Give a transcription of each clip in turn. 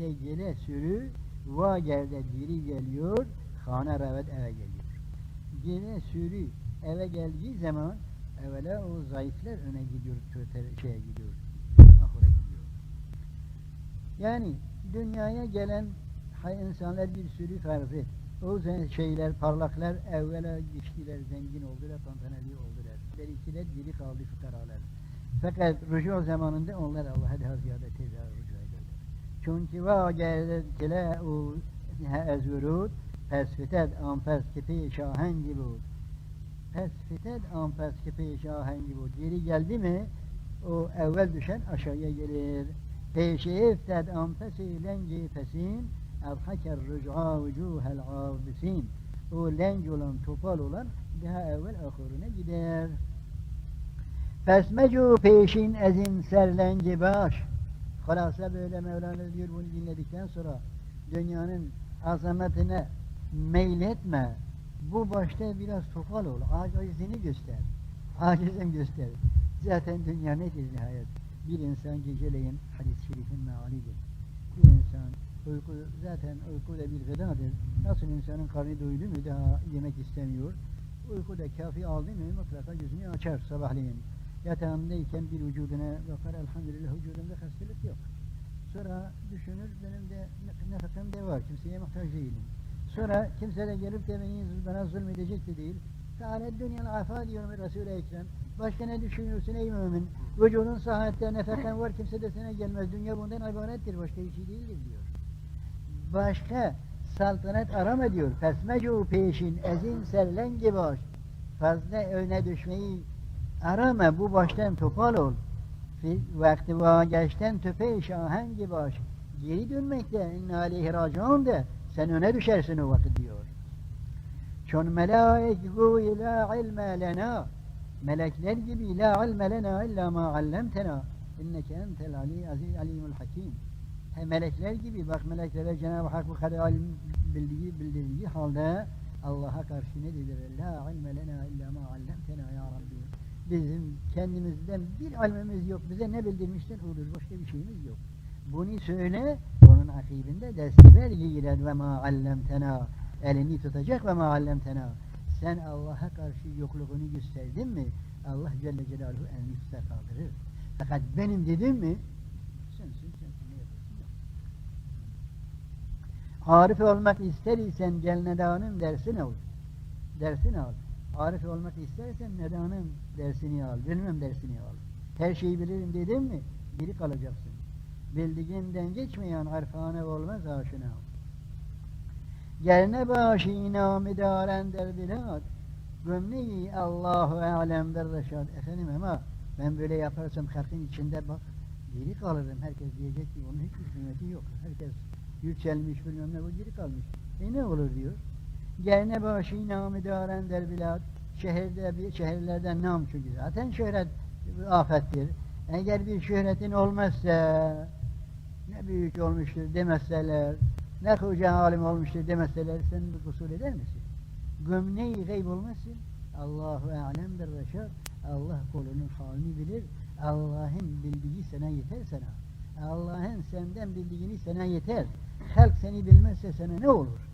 işte gele sürü va gerde diri geliyor, hana revet eve geliyor. Gele sürü eve geldiği zaman evvela o zayıflar öne gidiyor, köte, şeye gidiyor, ahura gidiyor. Yani dünyaya gelen insanlar bir sürü farz et. O şeyler, parlaklar evvela geçtiler, zengin oldular, tantaneli oldular. Berikiler diri kaldı fukaralar. Fakat rücu zamanında onlar Allah'a daha ziyade tezahür چون که واگردد دل او از ورود پس فتد آن پس که پیش آهنگی بود. پس فتد آن پس که پیش آهنگی بود. یعنی یری گلدی می او اول دوشن آشایه گرید پیش افتد آن پس لنگ پسین او خکر رجعا و جوه العاب بسین او لنگ اولان توپال اولان ده اول آخرونه گیدر. پس مجو پیشین از این سر لنگ باش. Halasa böyle Mevlana diyor bunu dinledikten sonra dünyanın azametine meyletme. Bu başta biraz topal ol. Acizini göster. Acizim göster. Zaten dünya nedir nihayet? Bir insan geceleyin hadis-i şerifin mealidir. Bir insan uyku zaten uyku da bir gıdadır. Nasıl insanın karnı doydu mu daha yemek istemiyor. Uyku da kafi aldı mı mutlaka gözünü açar sabahleyin. Yatağındayken bir vücuduna bakar elhamdülillah vücudumda hastalık yok. Sonra düşünür benim de ne- nefakam de var kimseye muhtaç değilim. Sonra kimse de gelip de beni bana zulmedecek de değil. Teala dünyanın afa diyor Resul-i Ekrem. Başka ne düşünüyorsun ey mümin? Vücudun sıhhatte nefakan var kimse de sana gelmez. Dünya bundan ibarettir başka bir şey değildir diyor. Başka saltanat arama diyor. Fesmecu peşin ezin serlengi baş. Fazla öne düşmeyi arama bu baştan topal ol. Vakti vageçten töpe şahengi baş. Geri dönmekte inna aleyhi raciun de sen öne düşersin o vakit diyor. Çün melaik guyi la ilme lena melekler gibi la ilme lena illa ma allemtena inneke entel ali aziz alimul hakim He melekler gibi bak meleklere Cenab-ı Hak bu kadar ilim bildiği bildirdiği halde Allah'a karşı ne dediler? La ilme lena illa ma allemtena ya Rabbi. Bizim kendimizden bir ilmimiz yok. Bize ne bildirmiştin odur. Başka bir şeyimiz yok. Bunu söyle, onun akibinde destiver giyiler ve ma allemtena. Elini tutacak ve ma allemtena. Sen Allah'a karşı yokluğunu gösterdin mi? Allah Celle Celaluhu elini tutar kaldırır. Fakat benim dedim mi? Sensin, sensin ne yaparsın yok. Arif olmak ister isen gel nedanın dersini al. Dersini al. Arif olmak istersen nedanın dersini al. Bilmem dersini al. Her şeyi bilirim dedim mi? Biri kalacaksın. Bildiğinden geçmeyen arfane olmaz aşina. Gel ne başı inamı daren der bilad. Gömleği Allahu alem der reşad. Efendim ama ben böyle yaparsam halkın içinde bak geri kalırım. Herkes diyecek ki onun hiçbir kıymeti yok. Herkes yükselmiş bilmem ne bu geri kalmış. E ne olur diyor. Gene başı namı daren der bilad. Şehirde şehirlerden nam çünkü zaten şöhret afettir. Eğer bir şöhretin olmazsa ne büyük olmuştur demezseler, ne koca alim olmuştur demezseler sen bir kusur eder misin? Gömleği gayb olmasın. Allahu alemdir reşad. Allah kolunun halini bilir. Allah'ın bildiği sana yeter sana. Allah'ın senden bildiğini sana yeter. Halk seni bilmezse sana ne olur?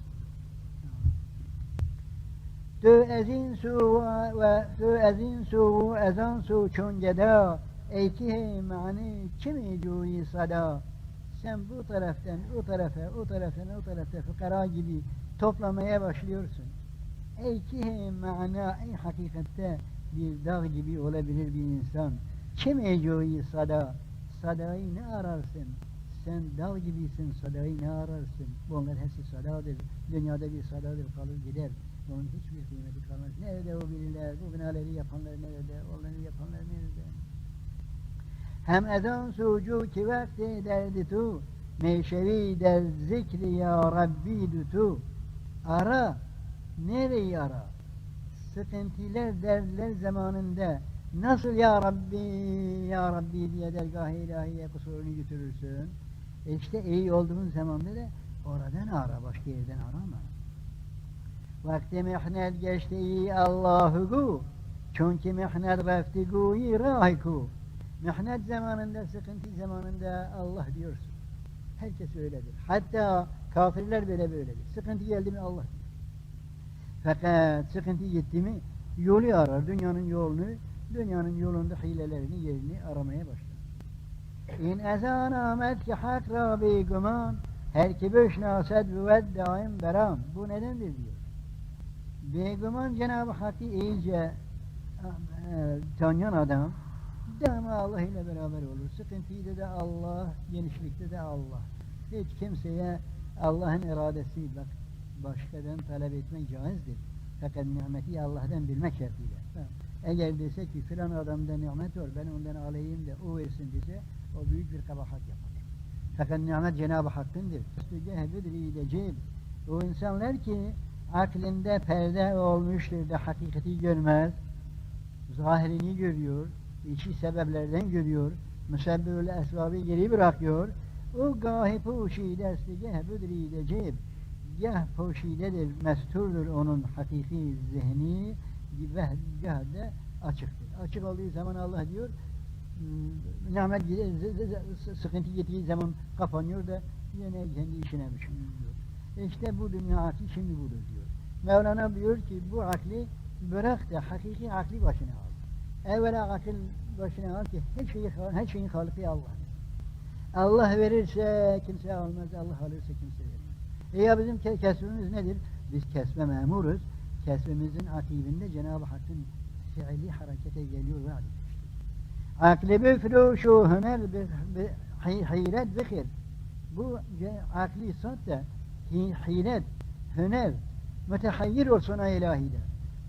Du ezin su ve du ezin su ezan su çun geda eykihe mani kimi cuyi sada sen bu taraftan o tarafa o taraftan o tarafa fukara gibi toplamaya başlıyorsun. Eykihe mana ey hakikatte bir dağ gibi olabilir bir insan. Kim ecoyi sada? Sadayı ne ararsın? Sen dağ gibisin, sadayı ne ararsın? Bunlar hepsi sadadır. Dünyada bir sadadır, kalır gider. Onun hiçbir kıymeti kalmaz. Nerede o biriler? Bu binaları yapanlar nerede? Onları yapanlar nerede? Hem ezan sucu ki vakti derdi tu Meşevi der zikri ya Rabbi dutu Ara Nereyi ara? Sıkıntılar, dertler zamanında nasıl ya Rabbi, ya Rabbi diye dergah-ı ilahiye kusurunu götürürsün. E işte iyi olduğun zamanda da oradan ara, başka yerden arama. Vakti mihnet geçti Allahu gu. Çünkü mihnet refti guyi rahi ku. Mihnet zamanında, sıkıntı zamanında Allah diyorsun. Herkes öyledir. Hatta kafirler bile böyledir. Sıkıntı geldi mi Allah bilir. Fakat sıkıntı gitti mi yolu arar. Dünyanın yolunu, dünyanın yolunda hilelerini, yerini aramaya başlar. İn ezan amet ki hak rabi güman her ki böşnased büved daim beram. Bu nedendir diyor. Beguman Cenab-ı Hakk'ı iyice e, tanıyan adam daima Allah ile beraber olur. Sıkıntıydı da Allah, genişlikte de Allah. Hiç kimseye Allah'ın iradesi bak başkadan talep etmek caizdir. Fakat nimeti Allah'tan bilmek şartıyla. Eğer dese ki filan adamda nimet var ben ondan alayım da o versin dese o büyük bir kabahat yapar. Fakat nimet Cenab-ı Hakk'ındır. Cehbedri O insanlar ki aklinde perde olmuştur da hakikati görmez, zahirini görüyor, içi sebeplerden görüyor, müsebbibül esbabı geri bırakıyor, o gahi poşidesi gehbüdri ceb, gah poşidedir, mesturdur onun hakiki zihni, ve gah de açıktır. Açık olduğu zaman Allah diyor, nimet sıkıntı gittiği zaman kapanıyor da yine kendi işine düşünüyor. İşte bu dünya akli şimdi budur diyor. Mevlana diyor ki bu akli bırak da hakiki akli başına al. Evvela akıl başına al ki her şeyi, her şeyin halıkı Allah. Allah verirse kimse almaz, Allah alırsa kimse vermez. E ya bizim kesbimiz nedir? Biz kesme memuruz. Kesbimizin akibinde Cenab-ı Hakk'ın fiili harekete geliyor ve etmiştir. Akli büfruşu hüner hayret bikir. Bu akli sat da hilet, hüner, mütehayyir olsun ilahide.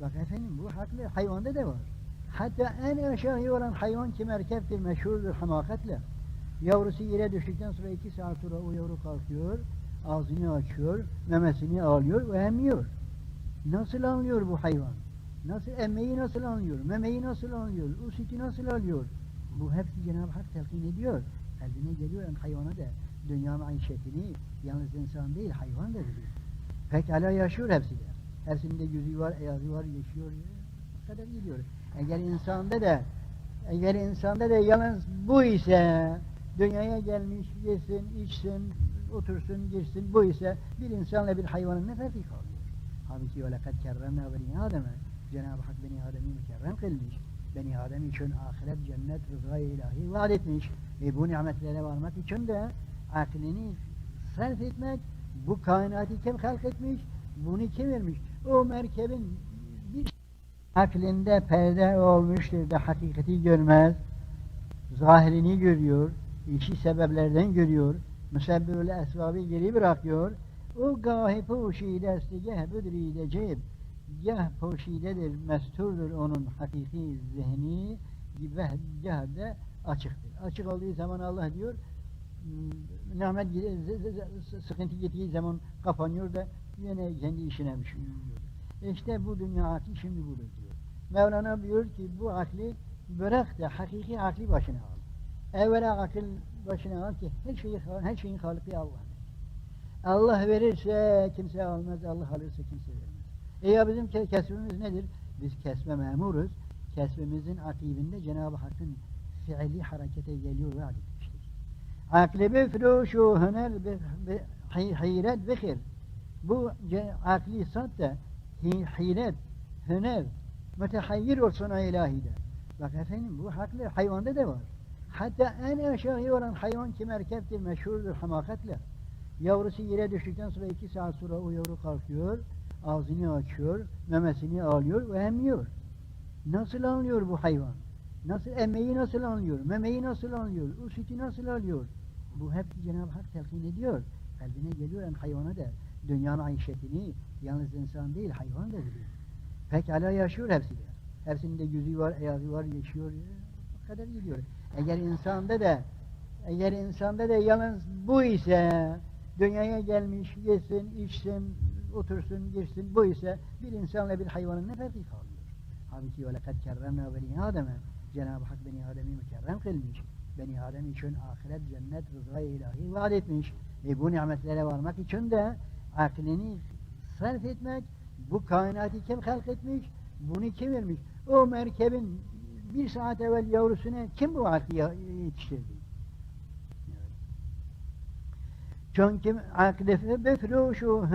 Bak efendim bu haklı hayvanda da var. Hatta en aşağı olan hayvan ki merkeptir, meşhurdur hamakatle. Yavrusu yere düştükten sonra iki saat sonra o yavru kalkıyor, ağzını açıyor, memesini alıyor ve emiyor. Nasıl anlıyor bu hayvan? Nasıl emmeyi nasıl anlıyor? Memeyi nasıl anlıyor? O sütü nasıl alıyor? Bu hepsi Cenab-ı Hak telkin ediyor. Kalbine geliyor yani hayvana da dünyanın ayşetini yalnız insan değil hayvan da biliyor. Pekala yaşıyor hepsi de. Hepsinde yüzü var, ayazı var, yaşıyor. Kadar gidiyor. Eğer insanda da eğer insanda da yalnız bu ise dünyaya gelmiş, yesin, içsin, otursun, girsin, bu ise bir insanla bir hayvanın ne farkı kalıyor? Halbuki kad kerremna beni Adem'e Cenab-ı Hak beni Adem'i mükerrem kılmış. Beni Adem için ahiret, cennet, rızayı ilahi vaat etmiş. E bu nimetlere varmak için de aklini sarf etmek, bu kainatı kim halk etmiş, bunu kim vermiş? O merkebin bir aklinde perde olmuştur da hakikati görmez, zahirini görüyor, işi sebeplerden görüyor, müsebbibül esbabı geri bırakıyor, o gahi poşidesti geh büdride ceb, gah poşidedir, mesturdur onun hakiki zihni, ve gah de açıktır. Açık olduğu zaman Allah diyor, nimet sıkıntı gittiği zaman kapanıyor da yine kendi işine düşünüyor. İşte bu dünya akli şimdi budur diyor. Mevlana diyor ki bu akli bırak da hakiki akli başına al. Evvela akıl başına al ki her şeyi her şeyin halıkı Allah. Allah verirse kimse almaz, Allah alırsa kimse vermez. E ya bizim kesbimiz nedir? Biz kesme memuruz. Kesbimizin akibinde Cenab-ı Hakk'ın fiili harekete geliyor ve. Akli bifruşu hüner hayret bikir. Bu akli sat da hilet, hüner, mütehayyir olsun ilahide. Bak efendim bu haklı hayvanda da var. Hatta en aşağı olan hayvan ki merkeptir, meşhurdur hamakatle. Yavrusu yere düştükten sonra iki saat sonra o yavru kalkıyor, ağzını açıyor, memesini alıyor ve emiyor. Nasıl anlıyor bu hayvan? Nasıl emeği nasıl anlıyor? Memeyi nasıl anlıyor? O sütü nasıl alıyor? Bu hep Cenab-ı Hak telkin ediyor. Kalbine geliyor yani hayvana da dünyanın ayşetini yalnız insan değil hayvan da biliyor. Pekala yaşıyor hepsi de. Hepsinde yüzü var, ayazı var, yaşıyor. O kadar gidiyor. Eğer insanda da eğer insanda da yalnız bu ise dünyaya gelmiş, yesin, içsin, otursun, girsin, bu ise bir insanla bir hayvanın ne farkı kalıyor? Halbuki öyle kad kerremna beni Adem'e Cenab-ı Hak beni Adem'i mükerrem kılmış. Beni Adem için ahiret, cennet, rızayı ilahi vaat etmiş. E bu nimetlere varmak için de aklini sarf etmek, bu kainatı kim halk etmiş, bunu kim vermiş? O merkebin bir saat evvel yavrusuna kim bu aklı yetiştirdi? Çünkü aklifi befruşu